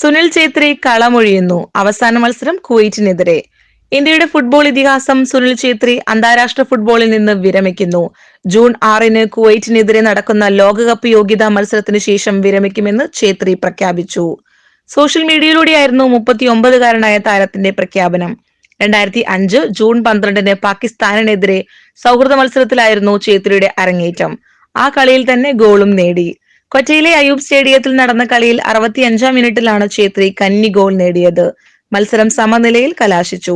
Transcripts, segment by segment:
സുനിൽ ഛേത്രി കളമൊഴിയുന്നു. അവസാന മത്സരം കുവൈറ്റിനെതിരെ. ഇന്ത്യയുടെ ഫുട്ബോൾ ഇതിഹാസം സുനിൽ ഛേത്രി അന്താരാഷ്ട്ര ഫുട്ബോളിൽ നിന്ന് വിരമിക്കുന്നു. ജൂൺ ആറിന് കുവൈറ്റിനെതിരെ നടക്കുന്ന ലോകകപ്പ് യോഗ്യതാ മത്സരത്തിന് ശേഷം വിരമിക്കുമെന്ന് ഛേത്രി പ്രഖ്യാപിച്ചു. സോഷ്യൽ മീഡിയയിലൂടെയായിരുന്നു മുപ്പത്തി ഒമ്പതുകാരനായ താരത്തിന്റെ പ്രഖ്യാപനം. രണ്ടായിരത്തി അഞ്ച് ജൂൺ പന്ത്രണ്ടിന് പാകിസ്ഥാനിനെതിരെ സൗഹൃദ മത്സരത്തിലായിരുന്നു ഛേത്രിയുടെ അരങ്ങേറ്റം. ആ കളിയിൽ തന്നെ ഗോളും നേടി. കൊച്ചിയിലെ അയൂബ് സ്റ്റേഡിയത്തിൽ നടന്ന കളിയിൽ അറുപത്തിയഞ്ചാം മിനിറ്റിലാണ് ഛേത്രി കന്നി ഗോൾ നേടിയത്. മത്സരം സമനിലയിൽ കലാശിച്ചു.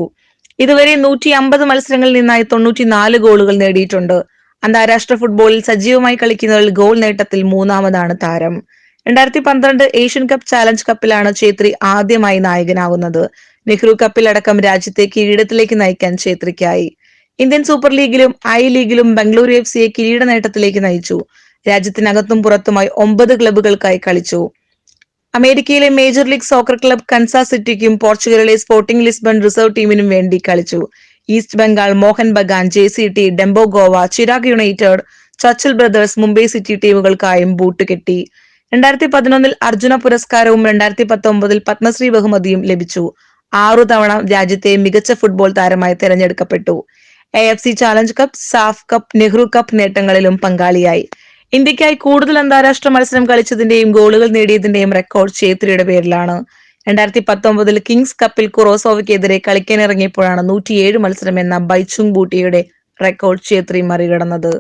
ഇതുവരെ നൂറ്റി അമ്പത് മത്സരങ്ങളിൽ നിന്നായി തൊണ്ണൂറ്റിനാല് ഗോളുകൾ നേടിയിട്ടുണ്ട്. അന്താരാഷ്ട്ര ഫുട്ബോളിൽ സജീവമായി കളിക്കുന്നതിൽ ഗോൾ നേട്ടത്തിൽ മൂന്നാമതാണ് താരം. രണ്ടായിരത്തി പന്ത്രണ്ട് ഏഷ്യൻ കപ്പ് ചാലഞ്ച് കപ്പിലാണ് ഛേത്രി ആദ്യമായി നായകനാകുന്നത് നെഹ്റു കപ്പിലടക്കം രാജ്യത്തെ കിരീടത്തിലേക്ക് നയിക്കാൻ ഛേത്രിക്കായി. ഇന്ത്യൻ സൂപ്പർ ലീഗിലും ഐ ലീഗിലും ബംഗളൂരു എഫ് സിയെ കിരീട നേട്ടത്തിലേക്ക് നയിച്ചു. രാജ്യത്തിനകത്തും പുറത്തുമായി ഒമ്പത് ക്ലബ്ബുകൾക്കായി കളിച്ചു. അമേരിക്കയിലെ major league soccer club Kansas സിറ്റിക്കും പോർച്ചുഗലിലെ സ്പോർട്ടിംഗ് ലിസ്ബൺ റിസർവ് ടീമിനും വേണ്ടി കളിച്ചു. East Bengal Mohun Bagan J C T Dempo Goa Chirag United Churchill Brothers Mumbai City ടീമുകൾക്കായും boot കെട്ടി. രണ്ടായിരത്തി പതിനൊന്നിൽ അർജുന പുരസ്കാരവും രണ്ടായിരത്തി പത്തൊമ്പതിൽ പത്മശ്രീ ബഹുമതിയും ലഭിച്ചു. ആറു തവണ രാജ്യത്തെ മികച്ച ഫുട്ബോൾ താരമായി തെരഞ്ഞെടുക്കപ്പെട്ടു. A F C challenge cup SAFF cup Nehru cup നേട്ടങ്ങളിലും പങ്കാളിയായി. ഇന്ത്യക്കായി കൂടുതൽ അന്താരാഷ്ട്ര മത്സരം കളിച്ചതിന്റെയും ഗോളുകൾ നേടിയതിന്റെയും റെക്കോർഡ് ഛേത്രിയുടെ പേരിലാണ്. രണ്ടായിരത്തി പത്തൊമ്പതിൽ കിങ്സ് കപ്പിൽ കുറോസോവയ്ക്കെതിരെ കളിക്കാനിറങ്ങിയപ്പോഴാണ് നൂറ്റിയേഴ് മത്സരം എന്ന ബൈച്ചുങ് ബൂട്ടിയുടെ റെക്കോർഡ് ഛേത്രി മറികടന്നത്.